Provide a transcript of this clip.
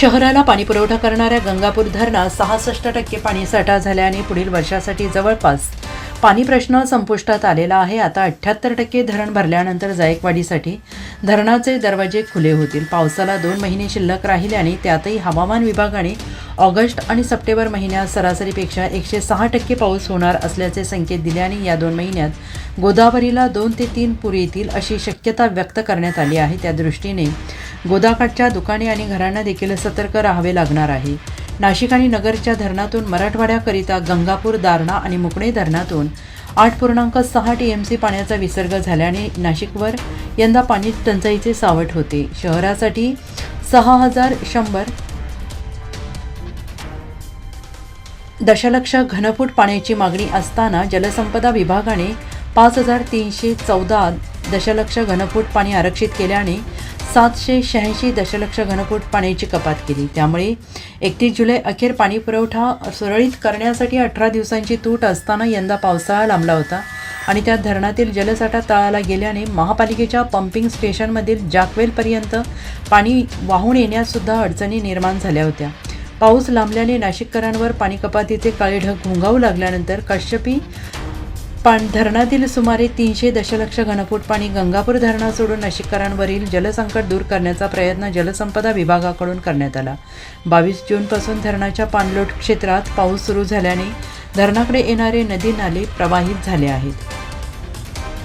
शहराला पाणीपुरवठा करणाऱ्या गंगापूर धरणात सहासष्ट टक्के पाणीसाठा झाल्याने पुढील वर्षासाठी जवळपास पाणी प्रश्न संपुष्टात आलेला आहे. आता अठ्ठ्याहत्तर टक्के धरण भरल्यानंतर जायकवाडीसाठी धरणाचे दरवाजे खुले होतील. पावसाला दोन महिने शिल्लक राहिल्याने त्यातही हवामान विभागाने ऑगस्ट आणि सप्टेंबर महिन्यात सरासरीपेक्षा एकशे सहा टक्के पाऊस होणार असल्याचे संकेत दिल्याने या दोन महिन्यात गोदावरीला दोन ते तीन पूर येतील अशी शक्यता व्यक्त करण्यात आली आहे. त्या दृष्टीने गोदाकाठच्या दुकाने आणि घरांना देखील सतर्क राहावे लागणार आहे. नाशिक आणि नगरच्या धरणातून मराठवाड्याकरिता गंगापूर दारणा आणि मुकणे धरणातून आठ पूर्णांक सहा टी एम सी पाण्याचा विसर्ग झाल्याने नाशिकवर यंदा पाणी टंचाईचे सावट होते. शहरासाठी सहा हजार शंभर दशलक्ष घनफूट पाण्याची मागणी असताना जलसंपदा विभागाने पाच हजार तीनशे चौदा दशलक्ष घनफूट पाणी आरक्षित केल्याने सातशे शहाऐंशी दशलक्ष घनफूट पाण्याची कपात केली. त्यामुळे एकतीस जुलै अखेर पाणी पुरवठा सुरळीत करण्यासाठी अठरा दिवसांची तूट असताना यंदा पावसाळा लांबला होता आणि त्यात धरणातील जलसाठा तळाला गेल्याने महापालिकेच्या पंपिंग स्टेशनमधील जाकवेलपर्यंत पाणी वाहून येण्याससुद्धा अडचणी निर्माण झाल्या होत्या. पाऊस लांबल्याने नाशिककरांवर पाणी कपातीचे काळे ढग घोंगावू लागल्यानंतर कश्यपी पाण धरणातील सुमारे तीनशे दशलक्ष घनफूट पाणी गंगापूर धरणा सोडून नाशिककरांवरील जलसंकट दूर करण्याचा प्रयत्न जलसंपदा विभागाकडून करण्यात आला. बावीस जूनपासून धरणाच्या पाणलोट क्षेत्रात पाऊस सुरू झाल्याने धरणाकडे येणारे नदी नाले प्रवाहित झाले आहेत.